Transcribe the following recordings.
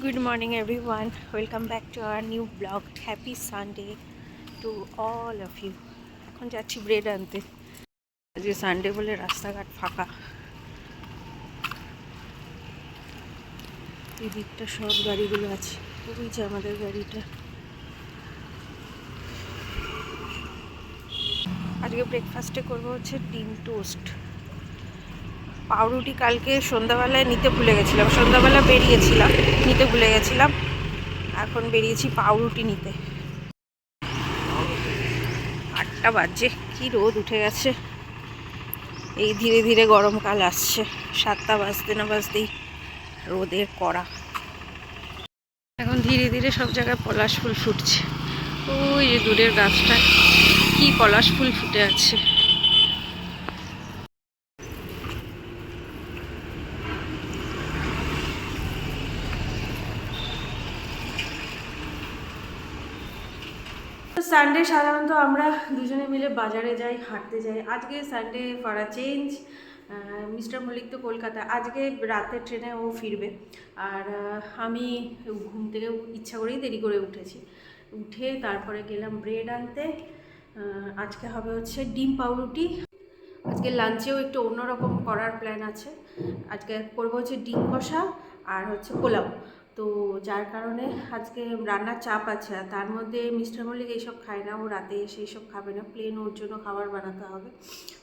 Good morning, everyone. Welcome back to our new vlog. Happy Sunday to all of you এখন যাচ্ছি bread আনতে। আজকে Sunday বলে রাস্তাঘাট ফাঁকা। এই দিকটা সব গাড়িগুলো আছে। ওই যে আমাদের গাড়িটা। আজকে ব্রেকফাস্টে করব হচ্ছে ডিম টোস্ট পাউরুটি কালকে সন্ধ্যাবেলায় নিতে ভুলে গেছিলাম। সন্ধ্যাবেলা বেরিয়েছিলাম, নিতে ভুলে গেছিলাম। এখন বেরিয়েছি পাউরুটি নিতে। আটটা বাজে, কি রোদ উঠে গেছে। এই ধীরে ধীরে গরমকাল আসছে। সাতটা বাজতে না বাজতেই রোদের কড়া। এখন ধীরে ধীরে সব জায়গায় পলাশ ফুল ফুটছে। ওই যে দূরের গাছটা কি পলাশ ফুল ফুটে আছে। সানডে সাধারণত আমরা দুজনে মিলে বাজারে যাই, হাঁটতে যাই। আজকে Sunday for a change mister Mallick তো কলকাতা। আজকে রাতের ট্রেনে ও ফিরবে। আর আমি ঘুম থেকে ইচ্ছা করেই দেরি করে উঠেছি। উঠে তারপরে গেলাম ব্রেড আনতে। আজকে হবে হচ্ছে ডিম পাউরুটি। আজকে লাঞ্চেও একটু অন্যরকম করার প্ল্যান আছে। আজকে করব হচ্ছে ডিম কষা আর হচ্ছে পোলাও। তো যার কারণে আজকে রান্নার চাপ আছে আর তার মধ্যে মিস্টার মল্লিক এইসব খায় না, ও রাতে এসে এইসব খাবে না। প্লেন ওর জন্য খাবার বানাতে হবে।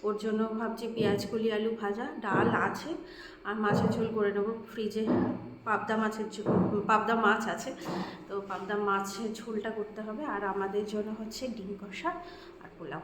ওর জন্য ভাবছি পেঁয়াজ কলি আলু ভাজা, ডাল আছে। আর মাছের ঝোল করে নেব ফ্রিজে পাবদা মাছের পাবদা মাছ আছে। তো পাবদা মাছের ঝোলটা করতে হবে। আর আমাদের জন্য হচ্ছে ডিম কষা আর পোলাও।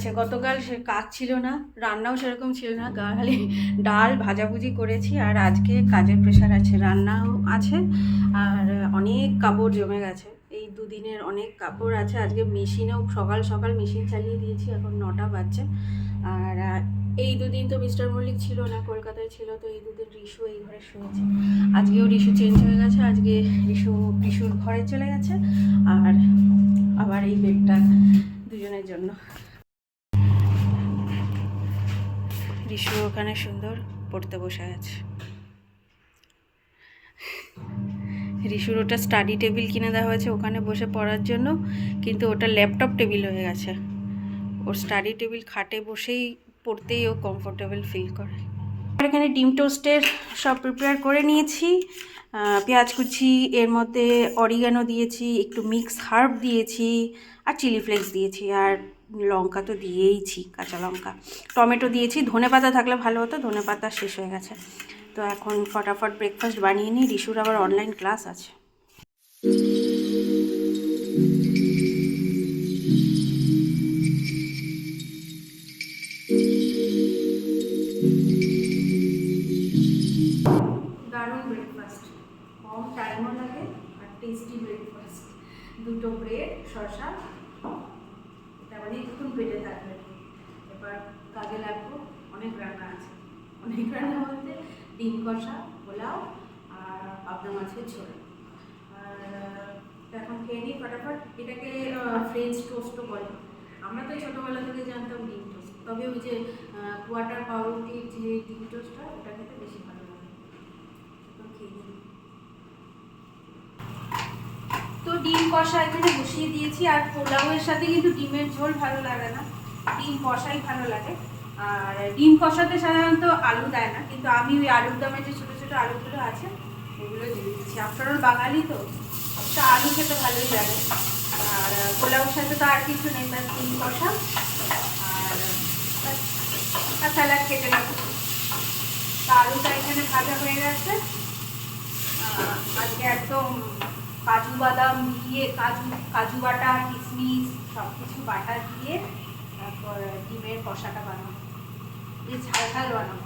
আছে। গতকাল সে কাজ ছিল না, রান্নাও সেরকম ছিল না। খালি ডাল ভাজাভুজি করেছি আর আজকে কাজের প্রেশার আছে, রান্নাও আছে আর অনেক কাপড় জমে গেছে। এই দুদিনের অনেক কাপড় আছে। আজকে মেশিনেও সকাল সকাল মেশিন চালিয়ে দিয়েছি, এখন নটা বাজছে। আর এই দুদিন তো মিস্টার মল্লিক ছিল না, কলকাতায় ছিল, তো এই দুদিন রিশু এই ঘরে শুয়েছে। আজকেও রিশু চেঞ্জ হয়ে গেছে, আজকে রিশু, রিশুর ঘরে চলে গেছে। আর আবার এই বেডটা দুজনের জন্য। রিশু ওখানে সুন্দর পড়তে বসে আছে। রিশুর ওটা স্টাডি টেবিল কিনে দেওয়া হয়েছে ওখানে বসে পড়ার জন্য, কিন্তু ওটা ল্যাপটপ টেবিল হয়ে গেছে। ওর স্টাডি টেবিল খাটে বসেই পড়তেই ও কমফোর্টেবল ফিল করে। এখানে ডিম টোস্টের সব প্রিপেয়ার করে নিয়েছি। পেঁয়াজ কুচি, এর মধ্যে অরিগানো দিয়েছি, একটু মিক্স হার্ব দিয়েছি, আর চিলি ফ্লেক্স দিয়েছি, আর লঙ্কা তো দিয়েইছি, কাঁচা লঙ্কা। টমেটো দিয়েছি, ধনে পাতা থাকলে ভালো হতো, ধনে পাতা শেষ হয়ে গেছে। তো এখন ফটাফট ব্রেকফাস্ট বানিয়ে নিই, রিশুর আবার অনলাইন ক্লাস আছে। টাইমও লাগে? আর টেস্টি ব্রেকফাস্ট দুটো ব্রেড শসা। এটা মানে একটু পেটে থাকবে। এবার কাজে লাগবো। অনেক রান্না আছে। অনেক রান্না বলতে ডিম কষা, পোলাও আর পাবদা মাছের ঝোল। আর এখন খেয়ে নিই ফটাফট। এটাকে ফ্রেঞ্চ টোস্টও বলে। আমরা তো ছোটোবেলা থেকে জানতাম ডিম টোস্ট তবে ওই যে কোয়াটার পাউরুটির যে ডিম টোস্টটা ওটা খেতে বেশি ভালো লাগে। তো খেয়ে নিই। ডিম কষা এখানে বসিয়ে দিয়েছি আর পোলাওয়ের সাথে কিন্তু ডিমের ঝোল ভালো লাগে না। ডিম কষাই ভালো লাগে। আর ডিম কষাতে সাধারণত আলু দেয় না, কিন্তু আমি ওই আলুর দামে যে ছোটো ছোটো আলুগুলো আছে, ওগুলো দিয়ে দিচ্ছি। আপনার বাঙালি তো একটা আলু খেতে ভালোই লাগে। আর পোলাওর সাথে তো আর কিছু নেই, ব্যাস ডিম কষা। আর আর স্যালাড কেটে তা আলুটা এখানে ভাজা হয়ে গেছে। আজকে একদম কাজু বাদাম দিয়ে, কাজু কাজু বাটা, কিশমিশ সব কিছু বাটা দিয়ে তারপর ডিমের কষাটা বানাবো। দিয়ে ঝাল ঝাল বানাবো।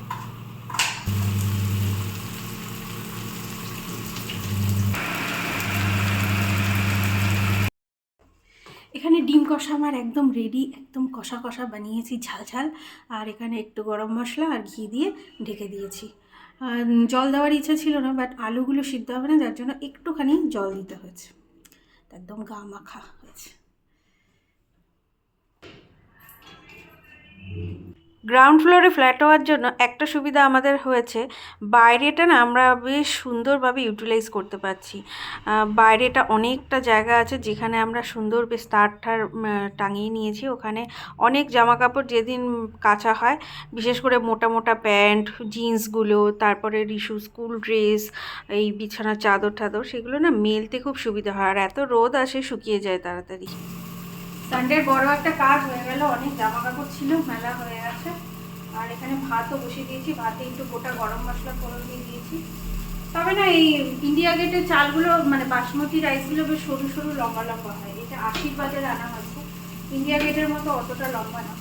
এখানে ডিম কষা আমার একদম রেডি একদম কষা কষা বানিয়েছি ঝাল ঝাল। আর এখানে একটু গরম মশলা আর ঘি দিয়ে ঢেকে দিয়েছি। জল দেওয়ার ইচ্ছা ছিল না বাট আলুগুলো সিদ্ধ হবে না, যার জন্য একটুখানি জল দিতে হয়েছে। একদম গা মাখা হয়েছে। গ্রাউন্ড ফ্লোরে ফ্ল্যাট হওয়ার জন্য একটা সুবিধা আমাদের হয়েছে। বাইরেটা না আমরা বেশ সুন্দরভাবে ইউটিলাইজ করতে পারছি। বাইরেটা অনেকটা জায়গা আছে যেখানে আমরা সুন্দর বেশ তার ঠার টাঙিয়ে নিয়েছি। ওখানে অনেক জামা কাপড় যেদিন কাঁচা হয়, বিশেষ করে মোটা মোটা প্যান্ট, জিন্সগুলো, তারপরে রিশু স্কুল ড্রেস, এই বিছানার চাদর টাদর সেগুলো না মেলতে খুব সুবিধা হয়। আর এত রোদ আসে শুকিয়ে যায় তাড়াতাড়ি। সানডের বড় একটা কাজ হয়ে গেল, অনেক জামা কাপড় ছিল, মেলা হয়ে গেছে। আর এখানে ভাতও বসিয়ে দিয়েছি, ভাতে একটু গোটা গরম মশলা ফোড়ন দিয়ে দিয়েছি। তবে না, এই ইন্ডিয়া গেটের চালগুলো মানে বাসমতি রাইসগুলো বেশ সরু সরু লম্বা লম্বা হয়। এটা আশীর্বাদে আনা হয়েছে। ইন্ডিয়া গেটের মতো অতটা লম্বা না।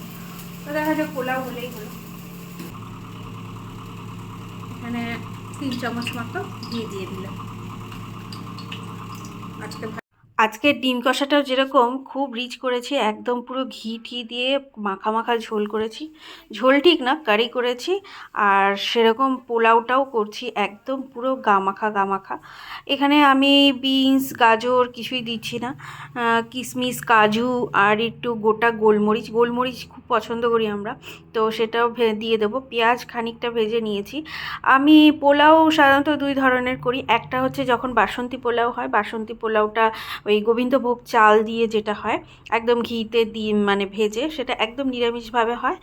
তো দেখা যায় পোলাও হলেই হলো। এখানে তিন চামচ মতো দিয়ে দিয়ে দিলাম। আজকে আজকের ডিম কষাটাও যেরকম, খুব রিচ করেছি, একদম পুরো ঘি টি দিয়ে মাখা মাখা ঝোল করেছি। ঝোল ঠিক না, কারি করেছি, আর সেরকম পোলাওটাও করছি, একদম পুরো গামাখা গামাখা। এখানে আমি বিনস, গাজর কিছুই দিচ্ছি না কিশমিশ কাজু, আর একটু গোটা গোলমরিচ গোলমরিচ খুব পছন্দ করি আমরা, তো সেটাও দিয়ে দেবো। পেঁয়াজ খানিকটা ভেজে নিয়েছি। আমি পোলাও সাধারণত দুই ধরনের করি, একটা হচ্ছে যখন বাসন্তী পোলাও হয়, বাসন্তী পোলাওটা ওই গোবিন্দভোগ চাল দিয়ে যেটা হয়, একদম ঘিতে দিয়ে মানে ভেজে সেটা একদম নিরামিষভাবে হয়।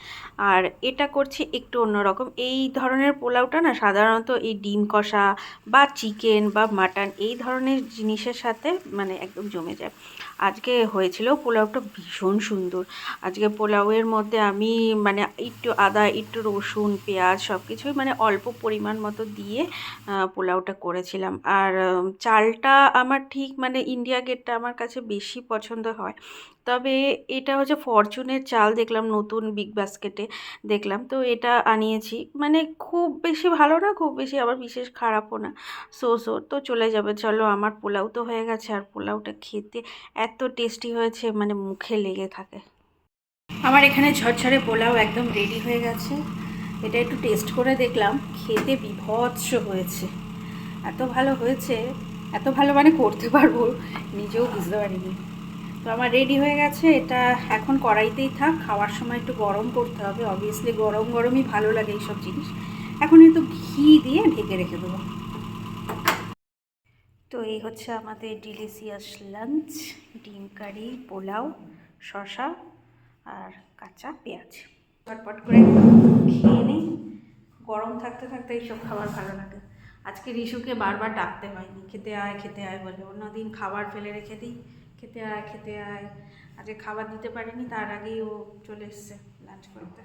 আর এটা করছি একটু অন্যরকম। এই ধরনের পোলাওটা না সাধারণত এই ডিম কষা বা চিকেন বা মাটন এই ধরনের জিনিসের সাথে মানে একদম জমে যায়। আজকে হয়েছিল পোলাওটা ভীষণ সুন্দর। আজকে পোলাওয়ের মধ্যে আমি মানে একটু আদা, একটু রসুন, পেঁয়াজ সব কিছুই মানে অল্প পরিমাণ মতো দিয়ে পোলাওটা করেছিলাম। আর চালটা আমার ঠিক মানে ইন্ডিয়া গেটটা আমার কাছে বেশি পছন্দ হয়। তবে এটা হচ্ছে ফরচুনের চাল দেখলাম, নতুন বিগ বাস্কেটে দেখলাম। তো এটা আনিয়েছি। মানে খুব বেশি ভালো না, খুব বেশি আবার বিশেষ খারাপও না। সো সো তো চলে যাবে। চলো, আমার পোলাও তো হয়ে গেছে। আর পোলাওটা খেতে এত টেস্টি হয়েছে মানে মুখে লেগে থাকে। আমার এখানে ঝরঝরে পোলাও একদম রেডি হয়ে গেছে। এটা একটু টেস্ট করে দেখলাম। খেতে বিভৎস হয়েছে। এত ভালো হয়েছে, এত ভালো মানে করতে পারব, নিজেও বুঝতে পারিনি। তো আমার রেডি হয়ে গেছে, এটা এখন কড়াইতেই থাক। খাওয়ার সময় একটু গরম করতে হবে অবভিয়াসলি গরম গরমই ভালো লাগে এইসব জিনিস। এখন একটু ঘি দিয়ে ঢেকে রেখে দেবো। তো এই হচ্ছে আমাদের ডিলিশিয়াস লাঞ্চ ডিম কারি, পোলাও, শসা আর কাঁচা পেঁয়াজ। পটপট করে খেয়ে নিই গরম থাকতে থাকতে এইসব খাবার ভালো লাগে। আজকে রিশুকে বারবার ডাকতে হয়নি, খেতে আয় খেতে আয় বলে। অন্যদিন খাবার ফেলে রেখে দিই। খেতে আয় খেতে আয়। আজকে খাবার দিতে পারিনি, তার আগেই ও চলে এসছে লাঞ্চ করতে।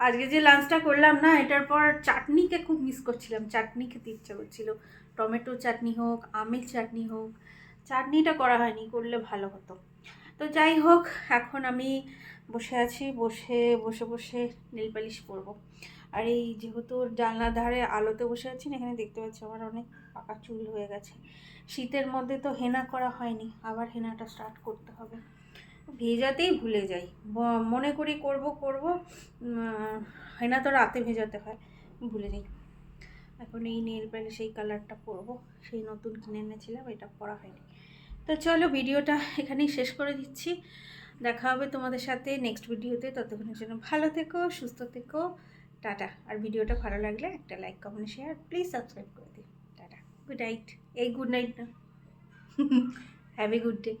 আজকে যে লাঞ্চটা করলাম না, এটার পর চাটনিকে খুব মিস করছিলাম। চাটনি খেতে ইচ্ছা করছিল। টমেটো চাটনি হোক, আমের চাটনি হোক, চাটনিটা করা হয়নি, করলে ভালো হতো। তো যাই হোক, এখন আমি বসে আছি, বসে বসে বসে নেল পালিশ করব। আর এই যেহেতু জানলার ধারে আলোতে বসে আছি এখানে দেখতে পাচ্ছি আমার অনেক পাকা চুল হয়ে গেছে। শীতের মধ্যে তো হেনা করা হয়নি, আবার হেনাটা স্টার্ট করতে হবে। ভেজাতেই ভুলে যাই। মনে করি করব করব হেনা তো রাতে ভেজাতে হয়, ভুলে যাই। এখন এই নেল প্যালে সেই কালারটা পরবো, সেই নতুন কিনে এনেছিলাম, এটা পরা হয়নি। তো চলো ভিডিওটা এখানেই শেষ করে দিচ্ছি। দেখা হবে তোমাদের সাথে নেক্সট ভিডিওতে ততক্ষণের জন্য ভালো থেকো, সুস্থ থেকো, টাটা। আর ভিডিওটা ভালো লাগলে একটা like comment share please subscribe করে দিও। গুড নাইট এই গুড নাইট না হ্যাভ এ গুড ডে